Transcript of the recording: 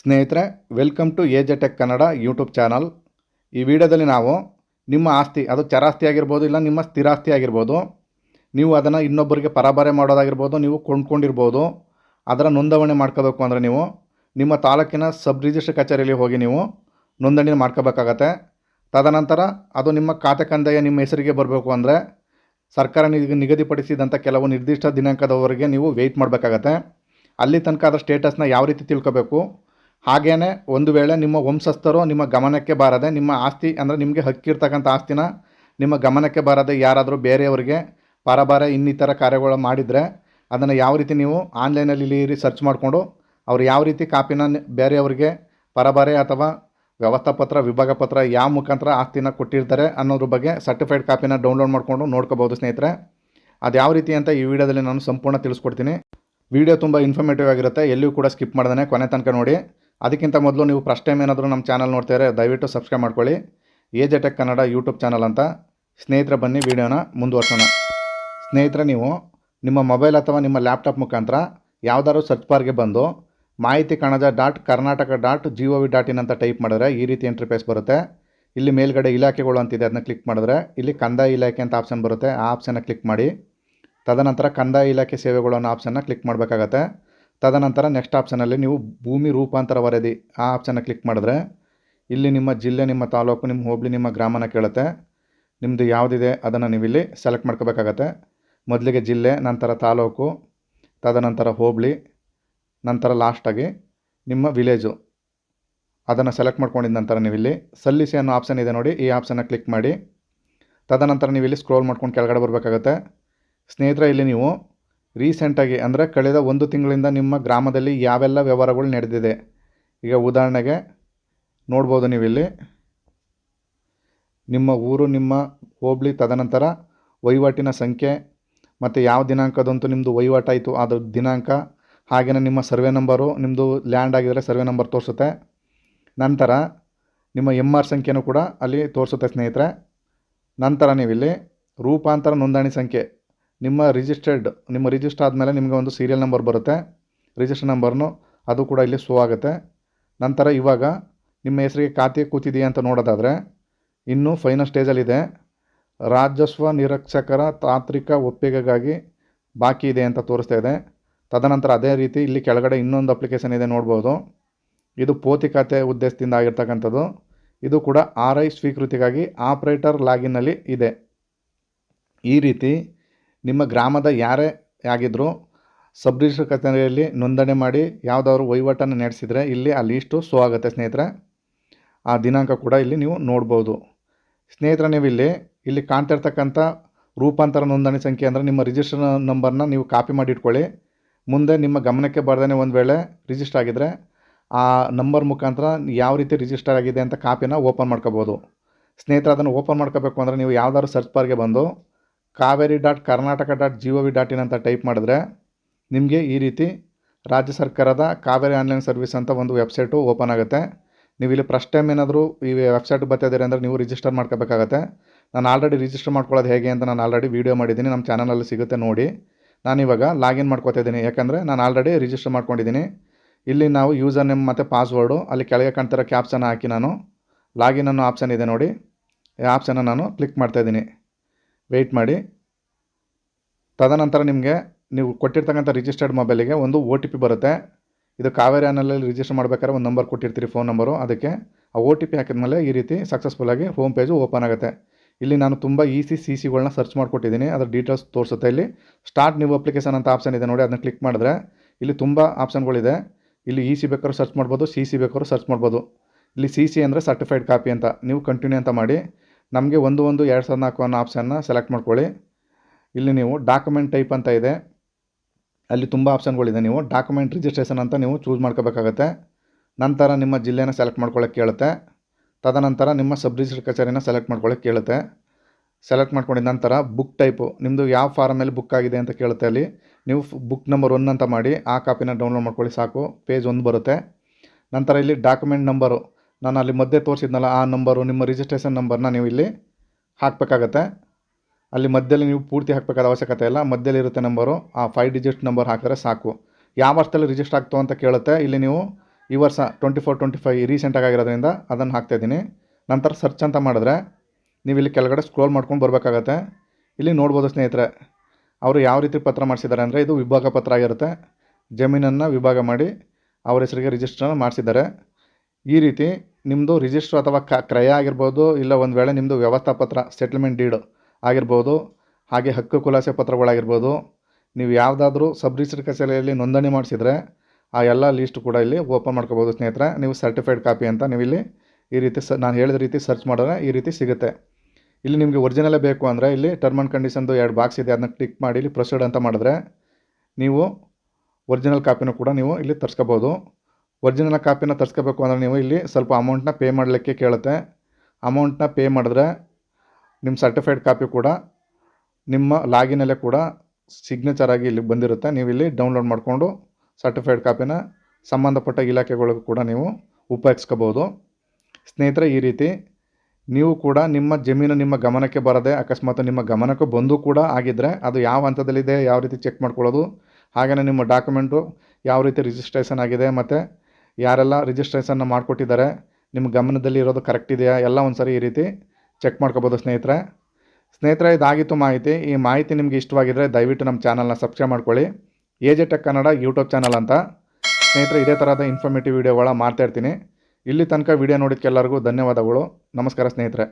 ಸ್ನೇಹಿತರೆ welcome to A J tech Kannada YouTube channel ಈ ವಿಡಿಯೋದಲ್ಲಿ ನಾವು ನಿಮ್ಮ ಆಸ್ತಿ, ಅದು ಚರಾಸ್ತಿ ಆಗಿರ್ಬೋದು ಇಲ್ಲ ನಿಮ್ಮ ಸ್ಥಿರಾಸ್ತಿ ಆಗಿರ್ಬೋದು, ನೀವು ಅದನ್ನು ಇನ್ನೊಬ್ಬರಿಗೆ ಪರಬಾರೆ ಮಾಡೋದಾಗಿರ್ಬೋದು, ನೀವು ಕೊಂಡ್ಕೊಂಡಿರ್ಬೋದು, ಅದರ ನೋಂದಣಿ ಮಾಡ್ಕೋಬೇಕು ಅಂದರೆ ನೀವು ನಿಮ್ಮ ತಾಲೂಕಿನ ಸಬ್ ರಿಜಿಸ್ಟ್ರ್ ಕಚೇರಿಯಲ್ಲಿ ಹೋಗಿ ನೀವು ನೋಂದಣಿ ಮಾಡ್ಕೋಬೇಕಾಗತ್ತೆ. ತದನಂತರ ಅದು ನಿಮ್ಮ ಖಾತೆ ಕಂದಾಯ ನಿಮ್ಮ ಹೆಸರಿಗೆ ಬರಬೇಕು ಅಂದರೆ ಸರ್ಕಾರ ನಿಗ ನಿಗದಿಪಡಿಸಿದಂಥ ಕೆಲವು ನಿರ್ದಿಷ್ಟ ದಿನಾಂಕದವರೆಗೆ ನೀವು ವೆಯ್ಟ್ ಮಾಡಬೇಕಾಗತ್ತೆ. ಅಲ್ಲಿ ತನಕ ಅದರ ಸ್ಟೇಟಸ್ನ ಯಾವ ರೀತಿ ತಿಳ್ಕೋಬೇಕು ಹಾಗೇ ಒಂದು ವೇಳೆ ನಿಮ್ಮ ವಂಶಸ್ಥರು ನಿಮ್ಮ ಗಮನಕ್ಕೆ ಬಾರದೆ, ನಿಮ್ಮ ಆಸ್ತಿ ಅಂದರೆ ನಿಮಗೆ ಹಕ್ಕಿರ್ತಕ್ಕಂಥ ಆಸ್ತಿನ ನಿಮ್ಮ ಗಮನಕ್ಕೆ ಬಾರದೆ ಯಾರಾದರೂ ಬೇರೆಯವರಿಗೆ ಪರಬಾರ ಇನ್ನಿತರ ಕಾರ್ಯಗಳು ಮಾಡಿದರೆ ಅದನ್ನು ಯಾವ ರೀತಿ ನೀವು ಆನ್ಲೈನಲ್ಲಿ ಇಲ್ಲಿ ಸರ್ಚ್ ಮಾಡಿಕೊಂಡು ಅವ್ರು ಯಾವ ರೀತಿ ಕಾಪಿನ ಬೇರೆಯವರಿಗೆ ಪರಬಾರೆ ಅಥವಾ ವ್ಯವಸ್ಥಾಪತ್ರ ವಿಭಾಗ ಪತ್ರ ಯಾವ ಮುಖಾಂತರ ಆಸ್ತಿನ ಕೊಟ್ಟಿರ್ತಾರೆ ಅನ್ನೋದ್ರ ಬಗ್ಗೆ ಸರ್ಟಿಫೈಡ್ ಕಾಪಿನ ಡೌನ್ಲೋಡ್ ಮಾಡಿಕೊಂಡು ನೋಡ್ಕೋಬೋದು ಸ್ನೇಹಿತರೆ. ಅದು ಯಾವ ರೀತಿ ಅಂತ ಈ ವಿಡಿಯೋದಲ್ಲಿ ನಾನು ಸಂಪೂರ್ಣ ತಿಳಿಸ್ಕೊಡ್ತೀನಿ. ವಿಡಿಯೋ ತುಂಬ ಇನ್ಫಾರ್ಮೇಟಿವ್ ಆಗಿರುತ್ತೆ. ಎಲ್ಲಿಯೂ ಕೂಡ ಸ್ಕಿಪ್ ಮಾಡ್ದೇ ಕೊನೆ ತನಕ ನೋಡಿ. ಅದಕ್ಕಿಂತ ಮೊದಲು ನೀವು ಫಸ್ಟ್ ಟೈಮ್ ಏನಾದರೂ ನಮ್ಮ ಚಾನಲ್ ನೋಡ್ತಿದ್ರೆ ದಯವಿಟ್ಟು ಸಬ್ಸ್ಕ್ರೈಬ್ ಮಾಡ್ಕೊಳ್ಳಿ. A J tech Kannada YouTube channel ಅಂತ. ಸ್ನೇಹಿತರ ಬನ್ನಿ, ವಿಡಿಯೋನ ಮುಂದುವರ್ಸೋಣ. ಸ್ನೇಹಿತರೆ ನೀವು ನಿಮ್ಮ ಮೊಬೈಲ್ ಅಥವಾ ನಿಮ್ಮ ಲ್ಯಾಪ್ಟಾಪ್ ಮುಖಾಂತರ ಯಾವ್ದಾದ್ರು ಸರ್ಚ್ ಬಾರ್ಗೆ ಬಂದು Mahiti Kanaja dot Karnataka dot G V dot in ಅಂತ ಟೈಪ್ ಮಾಡಿದ್ರೆ ಈ ರೀತಿ ಎಂಟ್ರಿಪೇಸ್ ಬರುತ್ತೆ. ಇಲ್ಲಿ ಮೇಲ್ಗಡೆ ಇಲಾಖೆಗಳು ಅಂತಿದೆ ಅದನ್ನ ಕ್ಲಿಕ್ ಮಾಡಿದ್ರೆ ಇಲ್ಲಿ ಕಂದಾಯ ಇಲಾಖೆ ಅಂತ ಆಪ್ಷನ್ ಬರುತ್ತೆ. ಆ ಆಪ್ಷನ್ನ ಕ್ಲಿಕ್ ಮಾಡಿ. ತದನಂತರ ಕಂದಾಯ ಇಲಾಖೆ ಸೇವೆಗಳು ಅನ್ನೋ ಆಪ್ಷನ್ನ ಕ್ಲಿಕ್ ಮಾಡಬೇಕಾಗತ್ತೆ. ತದನಂತರ ನೆಕ್ಸ್ಟ್ ಆಪ್ಷನಲ್ಲಿ ನೀವು ಭೂಮಿ ರೂಪಾಂತರ ವರದಿ ಆ ಆಪ್ಷನ್ನ ಕ್ಲಿಕ್ ಮಾಡಿದ್ರೆ ಇಲ್ಲಿ ನಿಮ್ಮ ಜಿಲ್ಲೆ, ನಿಮ್ಮ ತಾಲೂಕು, ನಿಮ್ಮ ಹೋಬಳಿ, ನಿಮ್ಮ ಗ್ರಾಮನ ಕೇಳುತ್ತೆ. ನಿಮ್ಮದು ಯಾವುದಿದೆ ಅದನ್ನು ನೀವು ಇಲ್ಲಿ ಸೆಲೆಕ್ಟ್ ಮಾಡ್ಕೋಬೇಕಾಗತ್ತೆ. ಮೊದಲಿಗೆ ಜಿಲ್ಲೆ, ನಂತರ ತಾಲೂಕು, ತದನಂತರ ಹೋಬಳಿ, ನಂತರ ಲಾಸ್ಟಾಗಿ ನಿಮ್ಮ ವಿಲೇಜು ಅದನ್ನು ಸೆಲೆಕ್ಟ್ ಮಾಡ್ಕೊಂಡಿದ್ದ ನಂತರ ನೀವು ಇಲ್ಲಿ ಸಲ್ಲಿಸಿ ಅನ್ನೋ ಆಪ್ಷನ್ ಇದೆ ನೋಡಿ, ಈ ಆಪ್ಷನ್ನ ಕ್ಲಿಕ್ ಮಾಡಿ. ತದನಂತರ ನೀವು ಇಲ್ಲಿ ಸ್ಕ್ರೋಲ್ ಮಾಡ್ಕೊಂಡು ಕೆಳಗಡೆ ಬರಬೇಕಾಗತ್ತೆ. ಸ್ನೇಹಿತರೆ, ಇಲ್ಲಿ ನೀವು ರೀಸೆಂಟಾಗಿ ಅಂದರೆ ಕಳೆದ ಒಂದು ತಿಂಗಳಿಂದ ನಿಮ್ಮ ಗ್ರಾಮದಲ್ಲಿ ಯಾವೆಲ್ಲ ವ್ಯವಹಾರಗಳು ನಡೆದಿದೆ? ಈಗ ಉದಾಹರಣೆಗೆ ನೋಡ್ಬೋದು ನೀವಿಲ್ಲಿ. ನಿಮ್ಮ ಊರು, ನಿಮ್ಮ ಹೋಬಳಿ ತದನಂತರ ವಹಿವಾಟಿನ ಸಂಖ್ಯೆ ಮತ್ತು ಯಾವ ದಿನಾಂಕದಂತೂ ನಿಮ್ಮದು ವಹಿವಾಟಾಯಿತು ಅದು ದಿನಾಂಕ ಹಾಗೆಯೇ ನಿಮ್ಮ ಸರ್ವೆ ನಂಬರು ನಿಮ್ಮದು ಲ್ಯಾಂಡ್ ಆಗಿದ್ದರೆ ಸರ್ವೆ ನಂಬರ್ ತೋರಿಸುತ್ತೆ. ನಂತರ ನಿಮ್ಮ ಎಂ ಆರ್ ಸಂಖ್ಯೆನೂ ಕೂಡ ಅಲ್ಲಿ ತೋರಿಸುತ್ತೆ ಸ್ನೇಹಿತರೆ. ನಂತರ ನೀವಿಲ್ಲಿ ರೂಪಾಂತರ ನೋಂದಣಿ ಸಂಖ್ಯೆ. ನಿಮ್ಮ ರಿಜಿಸ್ಟರ್ಡ್ ನಿಮ್ಮ ರಿಜಿಸ್ಟರ್ ಆದಮೇಲೆ ನಿಮಗೆ ಒಂದು ಸೀರಿಯಲ್ ನಂಬರ್ ಬರುತ್ತೆ. ರಿಜಿಸ್ಟರ್ ನಂಬರ್ನು ಅದು ಕೂಡ ಇಲ್ಲಿ ಶೋ ಆಗುತ್ತೆ. ನಂತರ ಇವಾಗ ನಿಮ್ಮ ಹೆಸರಿಗೆ ಖಾತೆ ಕೂತಿದೆಯಾ ಅಂತ ನೋಡೋದಾದರೆ, ಇನ್ನೂ ಫೈನಲ್ ಸ್ಟೇಜಲ್ಲಿದೆ ರಾಜಸ್ವ ನಿರೀಕ್ಷಕರ ತಾಂತ್ರಿಕ ಒಪ್ಪಿಗೆಗಾಗಿ ಬಾಕಿ ಇದೆ ಅಂತ ತೋರಿಸ್ತಾ ಇದೆ. ತದನಂತರ ಅದೇ ರೀತಿ ಇಲ್ಲಿ ಕೆಳಗಡೆ ಇನ್ನೊಂದು ಅಪ್ಲಿಕೇಶನ್ ಇದೆ ನೋಡ್ಬೋದು. ಇದು ಪೋತಿ ಖಾತೆ ಉದ್ದೇಶದಿಂದ ಆಗಿರ್ತಕ್ಕಂಥದ್ದು. ಇದು ಕೂಡ ಆರ್ ಐ ಸ್ವೀಕೃತಿಗಾಗಿ ಆಪ್ರೇಟರ್ ಲಾಗಿನ್ನಲ್ಲಿ ಇದೆ. ಈ ರೀತಿ ನಿಮ್ಮ ಗ್ರಾಮದ ಯಾರೇ ಆಗಿದ್ದರೂ ಸಬ್ ರಿಜಿಸ್ಟರ್ ಕಚೇರಿಯಲ್ಲಿ ನೋಂದಣಿ ಮಾಡಿ ಯಾವುದಾದ್ರು ವಹಿವಾಟನ್ನು ನಡೆಸಿದರೆ ಇಲ್ಲಿ ಆ ಲೀಸ್ಟು ಶೋ ಆಗುತ್ತೆ ಸ್ನೇಹಿತರೆ. ಆ ದಿನಾಂಕ ಕೂಡ ಇಲ್ಲಿ ನೀವು ನೋಡ್ಬೋದು. ಸ್ನೇಹಿತರೆ, ನೀವು ಇಲ್ಲಿ ಇಲ್ಲಿ ಕಾಣ್ತಿರ್ತಕ್ಕಂಥ ರೂಪಾಂತರ ನೋಂದಣಿ ಸಂಖ್ಯೆ ಅಂದರೆ ನಿಮ್ಮ ರಿಜಿಸ್ಟರ್ ನಂಬರ್ನ ನೀವು ಕಾಪಿ ಮಾಡಿ ಇಟ್ಕೊಳ್ಳಿ. ಮುಂದೆ ನಿಮ್ಮ ಗಮನಕ್ಕೆ ಬರ್ದೇ ಒಂದು ವೇಳೆ ರಿಜಿಸ್ಟರ್ ಆಗಿದ್ದರೆ ಆ ನಂಬರ್ ಮುಖಾಂತರ ಯಾವ ರೀತಿ ರಿಜಿಸ್ಟರ್ ಆಗಿದೆ ಅಂತ ಕಾಪಿನ ಓಪನ್ ಮಾಡ್ಕೋಬೋದು. ಸ್ನೇಹಿತರೆ, ಅದನ್ನು ಓಪನ್ ಮಾಡ್ಕೋಬೇಕು ಅಂದರೆ ನೀವು ಯಾವ್ದಾದ್ರು ಸರ್ಚ್ ಬಾರ್ಗೆ ಬಂದು Kaveri dot Karnataka dot G O V dot in ಅಂತ ಟೈಪ್ ಮಾಡಿದ್ರೆ ನಿಮಗೆ ಈ ರೀತಿ ರಾಜ್ಯ ಸರ್ಕಾರದ ಕಾವೇರಿ ಆನ್ಲೈನ್ ಸರ್ವಿಸ್ ಅಂತ ಒಂದು ವೆಬ್ಸೈಟು ಓಪನ್ ಆಗುತ್ತೆ. ನೀವು ಇಲ್ಲಿ ಫಸ್ಟ್ ಟೈಮ್ ಏನಾದರೂ ಈ ವೆಬ್ಸೈಟ್ ಬರ್ತಾಯಿದ್ದೀರಿ ಅಂದರೆ ನೀವು ರಿಜಿಸ್ಟರ್ ಮಾಡ್ಕೋಬೇಕಾಗತ್ತೆ. ನಾನು ಆಲ್ರೆಡಿ ರಿಜಿಸ್ಟರ್ ಮಾಡ್ಕೊಳ್ಳೋದು ಹೇಗೆ ಅಂತ ನಾನು ಆಲ್ರೆಡಿ ವೀಡಿಯೋ ಮಾಡಿದ್ದೀನಿ. ನಮ್ಮ ಚಾನಲಲ್ಲಿ ಸಿಗುತ್ತೆ ನೋಡಿ. ನಾನಿವಾಗ ಲಾಗಿನ್ ಮಾಡ್ಕೋತಾ ಇದ್ದೀನಿ. ಯಾಕಂದರೆ ನಾನು ಆಲ್ರೆಡಿ ರಿಜಿಸ್ಟರ್ ಮಾಡ್ಕೊಂಡಿದ್ದೀನಿ. ಇಲ್ಲಿ ನಾವು ಯೂಸರ್ ನೇಮ್ ಮತ್ತು ಪಾಸ್ವರ್ಡು, ಅಲ್ಲಿ ಕೆಳಗೆ ಕಾಣ್ತಿರೋ ಕ್ಯಾಪ್ಸನ್ನು ಹಾಕಿ ನಾನು ಲಾಗಿನ್ ಅನ್ನೋ ಆಪ್ಷನ್ ಇದೆ ನೋಡಿ. ಈ ಆಪ್ಷನ್ನ ನಾನು ಕ್ಲಿಕ್ ಮಾಡ್ತಾಯಿದ್ದೀನಿ ವೆಯ್ಟ್ ಮಾಡಿ. ತದನಂತರ ನಿಮಗೆ ನೀವು ಕೊಟ್ಟಿರ್ತಕ್ಕಂಥ ರಿಜಿಸ್ಟರ್ಡ್ ಮೊಬೈಲಿಗೆ ಒಂದು ಒ ಟಿ ಪಿ ಬರುತ್ತೆ. ಇದು ಕಾವೇರಿ ಆನಲ್ಲಿ ರಿಜಿಸ್ಟರ್ ಮಾಡಬೇಕಾದ್ರೆ ಒಂದು ನಂಬರ್ ಕೊಟ್ಟಿರ್ತೀರಿ ಫೋನ್ ನಂಬರು ಅದಕ್ಕೆ ಆ ಒ ಟಿ ಪಿ ಹಾಕಿದ್ಮೇಲೆ ಈ ರೀತಿ ಸಕ್ಸಸ್ಫುಲ್ಲಾಗಿ ಹೋಮ್ ಪೇಜು ಓಪನ್ ಆಗುತ್ತೆ. ಇಲ್ಲಿ ನಾನು ತುಂಬ ಈಸಿ ಸಿ ಸಿಗಳನ್ನ ಸರ್ಚ್ ಮಾಡಿಕೊಟ್ಟಿದ್ದೀನಿ. ಅದರ ಡೀಟೇಲ್ಸ್ ತೋರಿಸುತ್ತೆ ಇಲ್ಲಿ. ಸ್ಟಾರ್ಟ್ ನ್ಯೂ ಅಪ್ಲಿಕೇಶನ್ ಅಂತ ಆಪ್ಷನ್ ಇದೆ ನೋಡಿ, ಅದನ್ನ ಕ್ಲಿಕ್ ಮಾಡಿದ್ರೆ ಇಲ್ಲಿ ತುಂಬ ಆಪ್ಷನ್ಗಳಿದೆ ಇಲ್ಲಿ ಇ ಸಿ ಬೇಕಾದ್ರೂ ಸರ್ಚ್ ಮಾಡ್ಬೋದು ಸಿ ಸಿ ಬೇಕಾದ್ರೂ ಸರ್ಚ್ ಮಾಡ್ಬೋದು. ಇಲ್ಲಿ ಸಿ ಸಿ ಅಂದರೆ ಸರ್ಟಿಫೈಡ್ ಕಾಪಿ ಅಂತ. ನೀವು ಕಂಟಿನ್ಯೂ ಅಂತ ಮಾಡಿ. ನಮಗೆ ಒಂದು ಒಂದು ಎರಡು ಸಾವಿರದ ನಾಲ್ಕು ಅನ್ನೋ ಆಪ್ಷನ್ನ ಸೆಲೆಕ್ಟ್ ಮಾಡ್ಕೊಳ್ಳಿ. ಇಲ್ಲಿ ನೀವು ಡಾಕ್ಯುಮೆಂಟ್ ಟೈಪ್ ಅಂತ ಇದೆ. ಅಲ್ಲಿ ತುಂಬ ಆಪ್ಷನ್ಗಳಿದೆ ನೀವು. ಡಾಕ್ಯುಮೆಂಟ್ ರಿಜಿಸ್ಟ್ರೇಷನ್ ಅಂತ ನೀವು ಚೂಸ್ ಮಾಡ್ಕೋಬೇಕಾಗತ್ತೆ. ನಂತರ ನಿಮ್ಮ ಜಿಲ್ಲೆನ ಸೆಲೆಕ್ಟ್ ಮಾಡ್ಕೊಳ್ಳೋಕೆ ಕೇಳುತ್ತೆ. ತದನಂತರ ನಿಮ್ಮ ಸಬ್ ರಿಜಿಸ್ಟರ್ ಕಚೇರಿನ ಸೆಲೆಕ್ಟ್ ಮಾಡ್ಕೊಳ್ಳೋಕೆ ಕೇಳುತ್ತೆ. ಸೆಲೆಕ್ಟ್ ಮಾಡ್ಕೊಂಡಿದ ನಂತರ ಬುಕ್ ಟೈಪು ನಿಮ್ಮದು ಯಾವ ಫಾರಮಲ್ಲಿ ಬುಕ್ ಆಗಿದೆ ಅಂತ ಕೇಳುತ್ತೆ ಅಲ್ಲಿ. ನೀವು ಬುಕ್ ನಂಬರ್ ಒನ್ ಅಂತ ಮಾಡಿ ಆ ಕಾಪಿನ ಡೌನ್ಲೋಡ್ ಮಾಡ್ಕೊಳ್ಳಿ ಸಾಕು. ಪೇಜ್ ಒಂದು ಬರುತ್ತೆ. ನಂತರ ಇಲ್ಲಿ ಡಾಕ್ಯುಮೆಂಟ್ ನಂಬರು ನಾನು ಅಲ್ಲಿ ಮಧ್ಯೆ ತೋರಿಸಿದ್ನಲ್ಲ, ಆ ನಂಬರು ನಿಮ್ಮ ರಿಜಿಸ್ಟ್ರೇಷನ್ ನಂಬರ್ನ ನೀವು ಇಲ್ಲಿ ಹಾಕಬೇಕಾಗತ್ತೆ. ಅಲ್ಲಿ ಮಧ್ಯದಲ್ಲಿ ನೀವು ಪೂರ್ತಿ ಹಾಕಬೇಕಾದ ಅವಶ್ಯಕತೆ ಇಲ್ಲ. ಮಧ್ಯದಲ್ಲಿ ಇರುತ್ತೆ ನಂಬರು ಆ ಫೈವ್ ಡಿಜಿಟ್ ನಂಬರ್ ಹಾಕಿದ್ರೆ ಸಾಕು. ಯಾವ ವರ್ಷದಲ್ಲಿ ರಿಜಿಸ್ಟರ್ ಆಗ್ತು ಅಂತ ಕೇಳುತ್ತೆ. ಇಲ್ಲಿ ನೀವು ಈ ವರ್ಷ ಟ್ವೆಂಟಿ ಫೋರ್ ಟ್ವೆಂಟಿ ಫೈವ್ ರೀಸೆಂಟಾಗಿ ಆಗಿರೋದ್ರಿಂದ ಅದನ್ನು ಹಾಕ್ತಾಯಿದ್ದೀನಿ ನಂತರ ಸರ್ಚ್ ಅಂತ ಮಾಡಿದ್ರೆ ನೀವು ಇಲ್ಲಿ ಕೆಳಗಡೆ ಸ್ಕ್ರೋಲ್ ಮಾಡ್ಕೊಂಡು ಬರಬೇಕಾಗತ್ತೆ. ಇಲ್ಲಿ ನೋಡ್ಬೋದು ಸ್ನೇಹಿತರೆ, ಅವರು ಯಾವ ರೀತಿ ಪತ್ರ ಮಾಡಿಸಿದ್ದಾರೆ ಅಂದರೆ ಇದು ವಿಭಾಗ ಪತ್ರ ಆಗಿರುತ್ತೆ. ಜಮೀನನ್ನು ವಿಭಾಗ ಮಾಡಿ ಅವ್ರ ಹೆಸರಿಗೆ ರಿಜಿಸ್ಟ್ರನ್ನು ಮಾಡಿಸಿದ್ದಾರೆ. ಈ ರೀತಿ ನಿಮ್ಮದು ರಿಜಿಸ್ಟರ್ ಅಥವಾ ಕ, ಕ್ರಯ ಆಗಿರ್ಬೋದು, ಇಲ್ಲ ಒಂದು ವೇಳೆ ನಿಮ್ಮದು ವ್ಯವಸ್ಥಾಪತ್ರ ಸೆಟ್ಲ್ಮೆಂಟ್ ಡೀಡ್ ಆಗಿರ್ಬೋದು, ಹಾಗೆ ಹಕ್ಕು ಖುಲಾಸೆ ಪತ್ರಗಳಾಗಿರ್ಬೋದು, ನೀವು ಯಾವುದಾದ್ರೂ ಸಬ್ ರಿಜಿಸ್ಟರ್ ಕಚೇರಿಯಲ್ಲಿ ನೋಂದಣಿ ಮಾಡಿಸಿದರೆ, ಆ ಎಲ್ಲ ಲೀಸ್ಟ್ ಕೂಡ ಇಲ್ಲಿ ಓಪನ್ ಮಾಡ್ಕೋಬೋದು ಸ್ನೇಹಿತರೆ. ನೀವು ಸರ್ಟಿಫೈಡ್ ಕಾಪಿ ಅಂತ ನೀವು ಇಲ್ಲಿ ಈ ರೀತಿ ಸ, ನಾನು ಹೇಳಿದ ರೀತಿ ಸರ್ಚ್ ಮಾಡಿದ್ರೆ ಈ ರೀತಿ ಸಿಗುತ್ತೆ. ಇಲ್ಲಿ ನಿಮಗೆ ಒರಿಜಿನಲೇ ಬೇಕು ಅಂದರೆ ಇಲ್ಲಿ ಟರ್ಮ್ ಆ್ಯಂಡ್ ಕಂಡೀಷನ್ದು ಎರಡು ಬಾಕ್ಸ್ ಇದೆ, ಅದನ್ನ ಕ್ಲಿಕ್ ಮಾಡಿ ಇಲ್ಲಿ ಪ್ರೊಸೀಡ್ ಅಂತ ಮಾಡಿದ್ರೆ, ನೀವು ಒರಿಜಿನಲ್ ಕಾಪಿನೂ ಕೂಡ ನೀವು ಇಲ್ಲಿ ತರಿಸ್ಕೋಬೋದು. ಒರಿಜಿನಲ್ ಕಾಪಿನ ತರಿಸ್ಕೋಬೇಕು ಅಂದರೆ ನೀವು ಇಲ್ಲಿ ಸ್ವಲ್ಪ ಅಮೌಂಟ್ನ ಪೇ ಮಾಡಲಿಕ್ಕೆ ಕೇಳುತ್ತೆ. ಅಮೌಂಟ್ನ ಪೇ ಮಾಡಿದ್ರೆ ನಿಮ್ಮ ಸರ್ಟಿಫೈಡ್ ಕಾಪಿ ಕೂಡ, ನಿಮ್ಮ ಲಾಗಿನಲ್ಲೇ ಕೂಡ ಸಿಗ್ನೇಚರ್ ಆಗಿ ಇಲ್ಲಿ ಬಂದಿರುತ್ತೆ. ನೀವು ಇಲ್ಲಿ ಡೌನ್ಲೋಡ್ ಮಾಡಿಕೊಂಡು ಸರ್ಟಿಫೈಡ್ ಕಾಪಿನ ಸಂಬಂಧಪಟ್ಟ ಇಲಾಖೆಗಳಿಗೂ ಕೂಡ ನೀವು ಉಪಯೋಗಿಸ್ಕೋಬೋದು. ಸ್ನೇಹಿತರೆ, ಈ ರೀತಿ ನೀವು ಕೂಡ ನಿಮ್ಮ ಜಮೀನು ನಿಮ್ಮ ಗಮನಕ್ಕೆ ಬರದೆ, ಅಕಸ್ಮಾತ್ ನಿಮ್ಮ ಗಮನಕ್ಕೆ ಬಂದು ಕೂಡ ಆಗಿದ್ದರೆ ಅದು ಯಾವ ಹಂತದಲ್ಲಿದೆ, ಯಾವ ರೀತಿ ಚೆಕ್ ಮಾಡ್ಕೊಳ್ಳೋದು ಹಾಗೆಯೇ ನಿಮ್ಮ ಡಾಕ್ಯುಮೆಂಟು ಯಾವ ರೀತಿ ರಿಜಿಸ್ಟ್ರೇಷನ್ ಆಗಿದೆ, ಮತ್ತು ಯಾರೆಲ್ಲ ರಿಜಿಸ್ಟ್ರೇಷನ್ನ ಮಾಡಿಕೊಟ್ಟಿದ್ದಾರೆ, ನಿಮ್ಮ ಗಮನದಲ್ಲಿ ಇರೋದು ಕರೆಕ್ಟ್ ಇದೆಯಾ? ಎಲ್ಲ ಒಂದು ಸರಿ ಈ ರೀತಿ ಚೆಕ್ ಮಾಡ್ಕೋಬೋದು ಸ್ನೇಹಿತರೆ. ಸ್ನೇಹಿತರೆ, ಇದಾಗಿತ್ತು ಮಾಹಿತಿ. ಈ ಮಾಹಿತಿ ನಿಮಗೆ ಇಷ್ಟವಾಗಿದ್ದರೆ ದಯವಿಟ್ಟು ನಮ್ಮ ಚಾನಲ್ನ ಸಬ್ಸ್ಕ್ರೈಬ್ ಮಾಡ್ಕೊಳ್ಳಿ. A J tech Kannada YouTube channel ಅಂತ. ಸ್ನೇಹಿತರೆ, ಇದೇ ಥರದ ಇನ್ಫಾರ್ಮೇಟಿವ್ ವೀಡಿಯೋಗಳ ಮಾಡ್ತಾ ಇರ್ತೀನಿ. ಇಲ್ಲಿ ತನಕ ವೀಡಿಯೋ ನೋಡಿದ್ದಕ್ಕೆಲ್ಲರಿಗೂ ಧನ್ಯವಾದಗಳು. ನಮಸ್ಕಾರ ಸ್ನೇಹಿತರೆ.